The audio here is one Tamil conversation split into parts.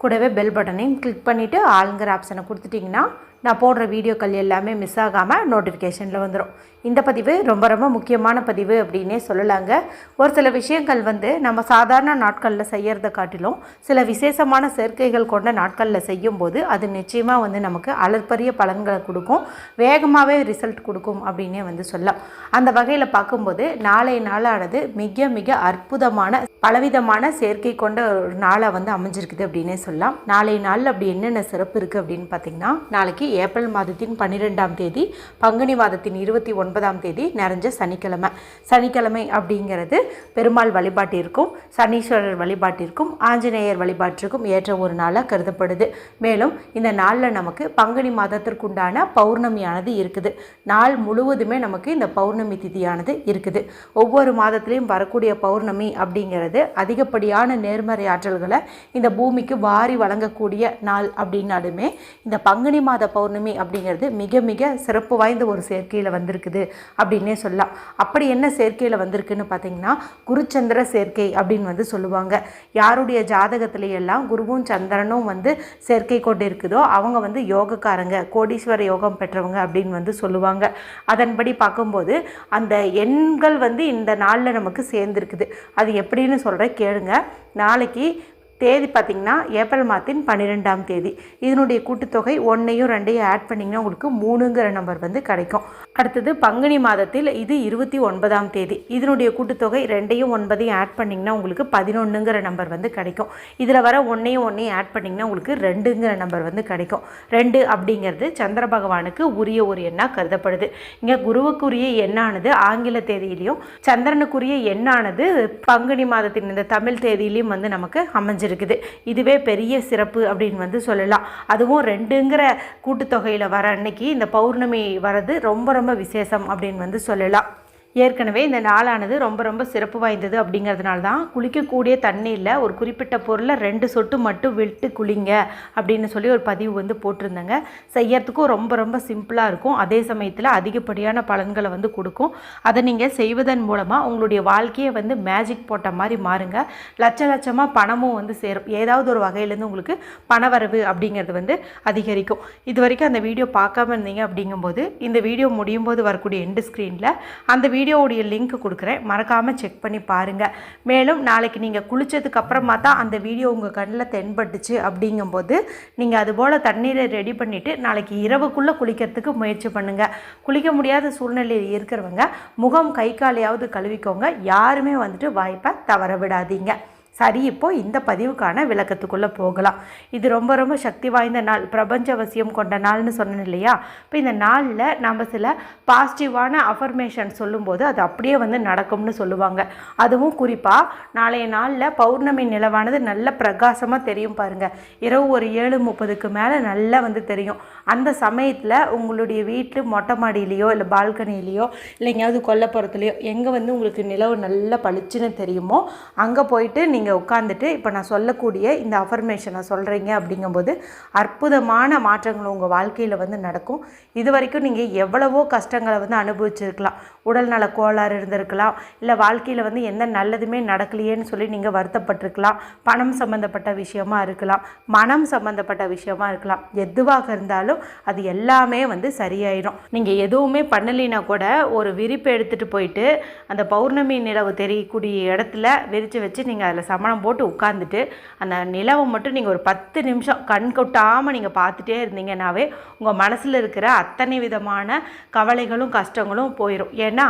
கூடவே பெல் பட்டனையும் கிளிக் பண்ணிவிட்டு ஆளுங்கிற ஆப்ஷனை கொடுத்துட்டிங்கன்னா நான் போடுற வீடியோக்கள் எல்லாமே மிஸ் ஆகாமல் நோட்டிஃபிகேஷனில் வந்துடும் இந்த பதிவு ரொம்ப ரொம்ப முக்கியமான பதிவு அப்படின்னே சொல்லலாங்க. ஒரு சில விஷயங்கள் வந்து நம்ம சாதாரண நாட்களில் செய்கிறத காட்டிலும் சில விசேஷமான சேர்க்கைகள் கொண்ட நாட்களில் செய்யும்போது அது நிச்சயமாக வந்து நமக்கு அளப்பரிய பலன்களை கொடுக்கும். வேகமாகவே ரிசல்ட் கொடுக்கும் அப்படின்னே வந்து சொல்லலாம். அந்த வகையில் பார்க்கும்போது நாளை நாளானது மிக மிக அற்புதமான பலவிதமான சேர்க்கை கொண்ட ஒரு நாளாக வந்து அமைஞ்சிருக்குது அப்படின்னே சொல்லலாம். நாளை நாளில் அப்படி என்னென்ன சிறப்பு இருக்குது அப்படின்னு பார்த்தீங்கன்னா நாளைக்கு ஏப்ரல் மாதத்தின் பன்னிரெண்டாம் தேதி பங்குனி மாதத்தின் இருபத்தி ஒன்பதாம் தேதி நிறைஞ்ச சனிக்கிழமை. சனிக்கிழமை அப்படிங்கிறது பெருமாள் வழிபாட்டிற்கும் சனீஸ்வரர் வழிபாட்டிற்கும் ஆஞ்சநேயர் வழிபாட்டிற்கும் ஏற்ற ஒரு நாளாக கருதப்படுது. மேலும் இந்த நாளில் நமக்கு பங்குனி மாதத்திற்குண்டான பௌர்ணமியானது இருக்குது. நாள் முழுவதுமே நமக்கு இந்த பௌர்ணமி திதியானது இருக்குது. ஒவ்வொரு மாதத்துலேயும் வரக்கூடிய பௌர்ணமி அப்படிங்கிறது அதிகப்படியான நேர்மறை ஆற்றல்களை இந்த பூமிக்கு வாரி வழங்கக்கூடிய நாள் அப்படின்னாலுமே இந்த பங்குனி மாத பௌர்ணமி அப்படிங்கிறது மிக மிக சிறப்பு வாய்ந்த ஒரு சேர்க்கையில் வந்திருக்குது அப்படின்னே சொல்லலாம். அப்படி என்ன சேர்க்கையில் வந்திருக்குன்னு பார்த்தீங்கன்னா குருச்சந்திர சேர்க்கை அப்படின்னு வந்து சொல்லுவாங்க. யாருடைய ஜாதகத்திலையெல்லாம் குருவும் சந்திரனும் வந்து சேர்க்கை கொண்டு இருக்குதோ அவங்க வந்து யோகக்காரங்க கோடீஸ்வர யோகம் பெற்றவங்க அப்படின்னு வந்து சொல்லுவாங்க. அதன்படி பார்க்கும்போது அந்த எண்கள் வந்து இந்த நாளில் நமக்கு சேர்ந்துருக்குது. அது எப்படின்னு சொல்கிற கேளுங்க. நாளைக்கு தேதி பார்த்திங்கன்னா ஏப்ரல் மாதத்தின் பன்னிரெண்டாம் தேதி. இதனுடைய கூட்டுத்தொகை ஒன்றையும் ரெண்டையும் ஆட் பண்ணிங்கன்னா உங்களுக்கு மூணுங்கிற நம்பர் வந்து கிடைக்கும். அடுத்தது பங்குனி மாதத்தில் இது இருபத்தி ஒன்பதாம் தேதி. இதனுடைய கூட்டுத்தொகை ரெண்டையும் ஒன்பதையும் ஆட் பண்ணிங்கன்னா உங்களுக்கு பதினொன்றுங்கிற நம்பர் வந்து கிடைக்கும். இதில் வர ஒன்றையும் ஒன்றையும் ஆட் பண்ணிங்கன்னா உங்களுக்கு ரெண்டுங்கிற நம்பர் வந்து கிடைக்கும். ரெண்டு அப்படிங்கிறது சந்திர பகவானுக்கு உரிய ஒரு எண்ணாக கருதப்படுது. இங்கே குருவுக்குரிய எண்ணானது ஆங்கில தேதியிலையும் சந்திரனுக்குரிய எண்ணானது பங்குனி மாதத்தின் இந்த தமிழ் தேதியிலையும் வந்து நமக்கு அமைஞ்சிருக்குது. இதுவே பெரிய சிறப்பு அப்படின்னு வந்து சொல்லலாம். அதுவும் ரெண்டுங்கிற கூட்டுத்தொகையில் வர அன்னைக்கு இந்த பௌர்ணமி வர்றது ரொம்ப ரொம்ப விசேஷம் அப்படின்னு வந்து சொல்லலாம். ஏற்கனவே இந்த நாளானது ரொம்ப ரொம்ப சிறப்பு வாய்ந்தது அப்படிங்கிறதுனால தான் குளிக்கக்கூடிய தண்ணீரில் ஒரு குறிப்பிட்ட பொருளை ரெண்டு சொட்டு மட்டும் விட்டு குளிங்க அப்படின்னு சொல்லி ஒரு பதிவு வந்து போட்டிருந்தேங்க. செய்யறதுக்கும் ரொம்ப ரொம்ப சிம்பிளாக இருக்கும். அதே சமயத்தில் அதிகப்படியான பலன்களை வந்து கொடுக்கும். அதை நீங்கள் செய்வதன் மூலமாக உங்களுடைய வாழ்க்கையை வந்து மேஜிக் போட்ட மாதிரி மாறுங்க. லட்ச லட்சமாக பணமும் வந்து சேரும். ஏதாவது ஒரு வகையிலேருந்து உங்களுக்கு பணவரவு அப்படிங்கிறது வந்து அதிகரிக்கும். இது வரைக்கும் அந்த வீடியோ பார்க்காம இருந்தீங்க அப்படிங்கும்போது இந்த வீடியோ முடியும் போது வரக்கூடிய எண்டு ஸ்க்ரீனில் அந்த வீடியோ வீடியோவுடைய லிங்க் கொடுக்குறேன். மறக்காமல் செக் பண்ணி பாருங்கள் மேலும் நாளைக்கு நீங்கள் குளித்ததுக்கு அப்புறமா தான் அந்த வீடியோ உங்கள் கண்ணில் தென்பட்டுச்சு அப்படிங்கும்போது நீங்கள் அதுபோல் தண்ணீரை ரெடி பண்ணிவிட்டு நாளைக்கு இரவுக்குள்ளே குளிக்கிறதுக்கு முயற்சி பண்ணுங்கள் குளிக்க முடியாத சூழ்நிலையில் இருக்கிறவங்க முகம் கை காலையாவது கழுவிக்கோங்க. யாருமே வந்துட்டு வாய்ப்பை தவற விடாதீங்க. சரி இப்போ இந்த பதிவுக்கான விளக்கத்துக்குள்ளே போகலாம். இது ரொம்ப ரொம்ப சக்தி வாய்ந்த நாள். பிரபஞ்ச அவசியம் கொண்ட நாள்னு சொன்னேன் இல்லையா? இப்போ இந்த நாளில் நம்ம சில பாசிட்டிவான அஃபர்மேஷன் சொல்லும்போது அது அப்படியே வந்து நடக்கும்னு சொல்லுவாங்க. அதுவும் குறிப்பாக நாளைய நாளில் பௌர்ணமி நிலவானது நல்ல பிரகாசமாக தெரியும் பாருங்கள் இரவு ஒரு ஏழு முப்பதுக்கு மேலே நல்லா வந்து தெரியும். அந்த சமயத்தில் உங்களுடைய வீட்டு மொட்டை மாடியிலையோ இல்லை பால்கனிலேயோ இல்லை எங்கேயாவது கொல்லப்புறத்துலையோ எங்கே வந்து உங்களுக்கு நிலவு நல்லா பளிச்சுன்னு தெரியுமோ அங்கே போயிட்டு நீங்கள் நீங்கள் உட்காந்துட்டு இப்போ நான் சொல்லக்கூடிய இந்த அஃபர்மேஷனை சொல்கிறீங்க அப்படிங்கும்போது அற்புதமான மாற்றங்கள் உங்கள் வாழ்க்கையில் வந்து நடக்கும். இது வரைக்கும் நீங்கள் எவ்வளவோ கஷ்டங்களை வந்து அனுபவிச்சிருக்கலாம். உடல்நல கோளாறு இருந்திருக்கலாம். இல்லை வாழ்க்கையில் வந்து எந்த நல்லதுமே நடக்கலையேன்னு சொல்லி நீங்கள் வருத்தப்பட்டிருக்கலாம். பணம் சம்மந்தப்பட்ட விஷயமா இருக்கலாம். மனம் சம்மந்தப்பட்ட விஷயமா இருக்கலாம். எதுவாக இருந்தாலும் அது எல்லாமே வந்து சரியாயிடும். நீங்கள் எதுவுமே பண்ணலைன்னா கூட ஒரு விரிப்பு எடுத்துகிட்டு போயிட்டு அந்த பௌர்ணமி நிலவு தெரியக்கூடிய இடத்துல விரித்து வச்சு நீங்கள் அதில் சமணம் போட்டு உட்காந்துட்டு அந்த நிலவை மட்டும் நீங்கள் ஒரு பத்து நிமிஷம் கண் கொட்டாமல் நீங்கள் பார்த்துட்டே இருந்தீங்கன்னாவே உங்கள் மனசில் இருக்கிற அத்தனை விதமான கவலைகளும் கஷ்டங்களும் போயிடும் ஏன்னா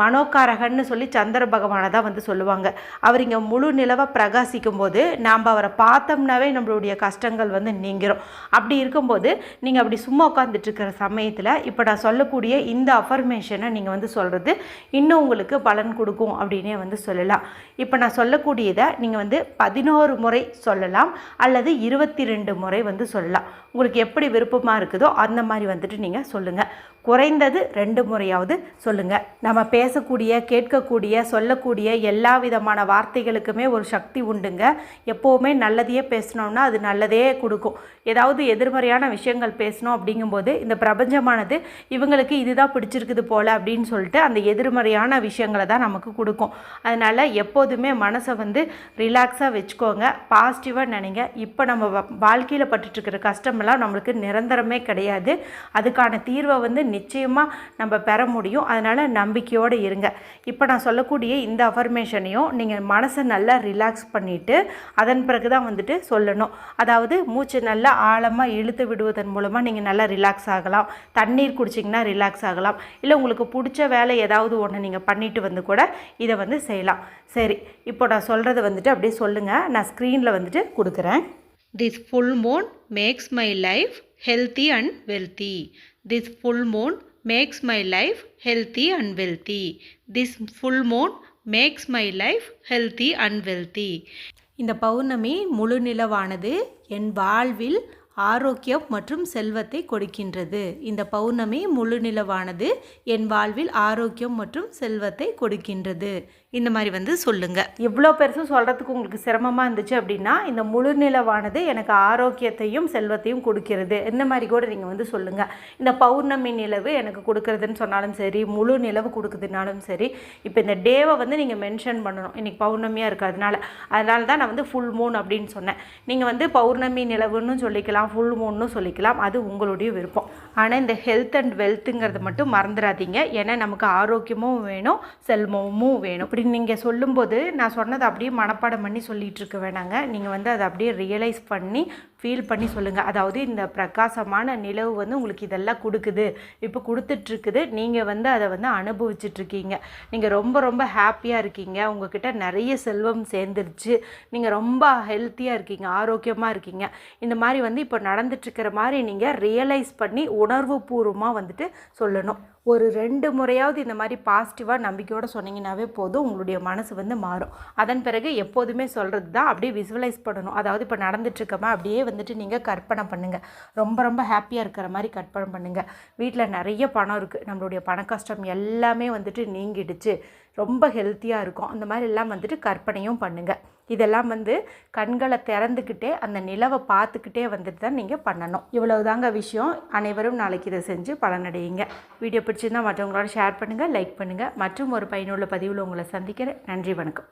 மனோகாரகன்னு சொல்லி சந்திர பகவானை தான் வந்து சொல்லுவாங்க. அவர் இங்கே முழு நிலவை பிரகாசிக்கும் போது நாம் அவரை பார்த்தோம்னாவே நம்மளுடைய கஷ்டங்கள் வந்து நீங்கிரும். அப்படி இருக்கும்போது நீங்கள் அப்படி சும்மா உட்காந்துட்டு இருக்கிற சமயத்தில் இப்போ நான் சொல்லக்கூடிய இந்த அஃபர்மேஷனை நீங்கள் வந்து சொல்கிறது இன்னும் உங்களுக்கு பலன் கொடுக்கும் அப்படின்னே வந்து சொல்லலாம். இப்போ நான் சொல்லக்கூடியதை நீங்கள் வந்து பதினோரு முறை சொல்லலாம் அல்லது இருபத்தி ரெண்டு முறை வந்து சொல்லலாம். உங்களுக்கு எப்படி விருப்பமாக இருக்குதோ அந்த மாதிரி வந்துட்டு நீங்கள் சொல்லுங்கள் குறைந்தது ரெண்டு முறையாவது சொல்லுங்கள் நம்ம பேசக்கூடிய கேட்கக்கூடிய சொல்லக்கூடிய எல்லா விதமான வார்த்தைகளுக்குமே ஒரு சக்தி உண்டுங்க. எப்போவுமே நல்லதையே பேசினோம்னா அது நல்லதே கொடுக்கும். ஏதாவது எதிர்மறையான விஷயங்கள் பேசணும் அப்படிங்கும்போது இந்த பிரபஞ்சமானது இவங்களுக்கு இதுதான் பிடிச்சிருக்குது போல் அப்படின்னு சொல்லிட்டு அந்த எதிர்மறையான விஷயங்களை தான் நமக்கு கொடுக்கும். அதனால் எப்போதுமே மனசை வந்து ரிலாக்ஸாக வச்சுக்கோங்க. பாசிட்டிவாக நினைங்க. இப்போ நம்ம வாழ்க்கையில் பட்டுட்ருக்கிற கஷ்டமெல்லாம் நம்மளுக்கு நிரந்தரமே கிடையாது. அதுக்கான தீர்வை வந்து நிச்சயமாக நம்ம பெற முடியும். அதனால் நம்பிக்கையோடு இருங்க. இப்போ நான் சொல்லக்கூடிய இந்த அஃபர்மேஷனையும் நீங்கள் மனசை நல்லா ரிலாக்ஸ் பண்ணிவிட்டு அதன் பிறகு தான் வந்துட்டு சொல்லணும். அதாவது மூச்சு நல்லா ஆழமாக இழுத்து விடுவதன் மூலமாக நீங்கள் நல்லா ரிலாக்ஸ் ஆகலாம். தண்ணீர் குடிச்சிங்கன்னா ரிலாக்ஸ் ஆகலாம். இல்லை உங்களுக்கு பிடிச்ச வேலை ஏதாவது ஒன்று நீங்கள் பண்ணிட்டு வந்து கூட இதை வந்து செய்யலாம். சரி இப்போ நான் சொல்கிறது வந்துட்டு அப்படியே சொல்லுங்கள் நான் ஸ்க்ரீனில் வந்துட்டு கொடுக்குறேன். This full moon makes my life healthy and wealthy this full moon makes my life healthy and wealthy this full moon makes my life healthy and wealthy இந்த பௌர்ணமி முழு நிலவானது என் வாழ்வில் ஆரோக்கியம் மற்றும் செல்வத்தை கொடுக்கின்றது. இந்த பௌர்ணமி முழு நிலவானது என் வாழ்வில் ஆரோக்கியம் மற்றும் செல்வத்தை கொடுக்கின்றது. இந்த மாதிரி வந்து சொல்லுங்க. இவ்வளோ பெருசும் சொல்கிறதுக்கு உங்களுக்கு சிரமமாக இருந்துச்சு அப்படின்னா இந்த முழு நிலவானது எனக்கு ஆரோக்கியத்தையும் செல்வத்தையும் கொடுக்கிறது. இந்த மாதிரி கூட நீங்கள் வந்து சொல்லுங்கள் இந்த பௌர்ணமி நிலவு எனக்கு கொடுக்குறதுன்னு சொன்னாலும் சரி முழு நிலவு கொடுக்குதுனாலும் சரி இப்போ இந்த டேவை வந்து நீங்கள் மென்ஷன் பண்ணணும். இன்றைக்கி பௌர்ணமியாக இருக்கிறதுனால அதனால. தான் நான் வந்து ஃபுல் மூன் அப்படின்னு சொன்னேன். நீங்கள் வந்து பௌர்ணமி நிலவுன்னு சொல்லிக்கலாம் ஃபுல் மூணுன்னு சொல்லிக்கலாம். அது உங்களுடைய விருப்பம். ஆனால் இந்த ஹெல்த் அண்ட் வெல்த்துங்கிறத மட்டும் மறந்துடாதீங்க. ஏன்னா நமக்கு ஆரோக்கியமும் வேணும் செல்வமும் வேணும். இப்படி நீங்கள் சொல்லும்போது நான் சொன்னதை அப்படியே மனப்பாடம் பண்ணி சொல்லிகிட்டு இருக்க வேணாங்க. நீங்கள் வந்து அதை அப்படியே ரியலைஸ் பண்ணி ஃபீல் பண்ணி சொல்லுங்கள் அதாவது இந்த பிரகாசமான நிலவு வந்து உங்களுக்கு இதெல்லாம் கொடுக்குது. இப்போ கொடுத்துட்ருக்குது. நீங்கள் வந்து அதை வந்து அனுபவிச்சிட்ருக்கீங்க. நீங்கள் ரொம்ப ரொம்ப ஹாப்பியாக இருக்கீங்க. உங்ககிட்ட நிறைய செல்வம் சேர்ந்துருச்சு. நீங்கள் ரொம்ப ஹெல்த்தியாக இருக்கீங்க. ஆரோக்கியமாக இருக்கீங்க. இந்த மாதிரி வந்து இப்போ நடந்துட்டுருக்கிற மாதிரி நீங்கள் ரியலைஸ் பண்ணி உணர்வு பூர்வமாக வந்துட்டு சொல்லணும். ஒரு ரெண்டு முறையாவது இந்த மாதிரி பாசிட்டிவாக நம்பிக்கையோடு சொன்னீங்கன்னாவே போதும் உங்களுடைய மனசு வந்து மாறும். அதன் பிறகு எப்போதுமே சொல்கிறது தான் அப்படியே விசுவலைஸ் பண்ணணும். அதாவது இப்போ நடந்துட்டுருக்கமா அப்படியே வந்துட்டு நீங்கள் கற்பனை பண்ணுங்கள் ரொம்ப ரொம்ப ஹாப்பியாக இருக்கிற மாதிரி கற்பனை பண்ணுங்கள் வீட்டில் நிறைய பணம் இருக்குது நம்மளுடைய பண கஷ்டம் எல்லாமே வந்துட்டு நீங்கிடுச்சு. ரொம்ப ஹெல்த்தியாக இருக்கும். அந்த மாதிரி எல்லாம் வந்துட்டு கற்பனையும் பண்ணுங்கள் இதெல்லாம் வந்து கண்களை திறந்துக்கிட்டே அந்த நிலவை பார்த்துக்கிட்டே வந்துட்டு தான் நீங்கள் பண்ணணும். இவ்வளவு தாங்க விஷயம். அனைவரும் நாளைக்கு இதை செஞ்சு பலனடையுங்க. வீடியோ பிடிச்சிருந்தால் மற்றவங்களோட ஷேர் பண்ணுங்கள் லைக் பண்ணுங்கள் மற்றும் ஒரு பயனுள்ள பதிவில் உங்களை சந்திக்கிறேன். நன்றி வணக்கம்.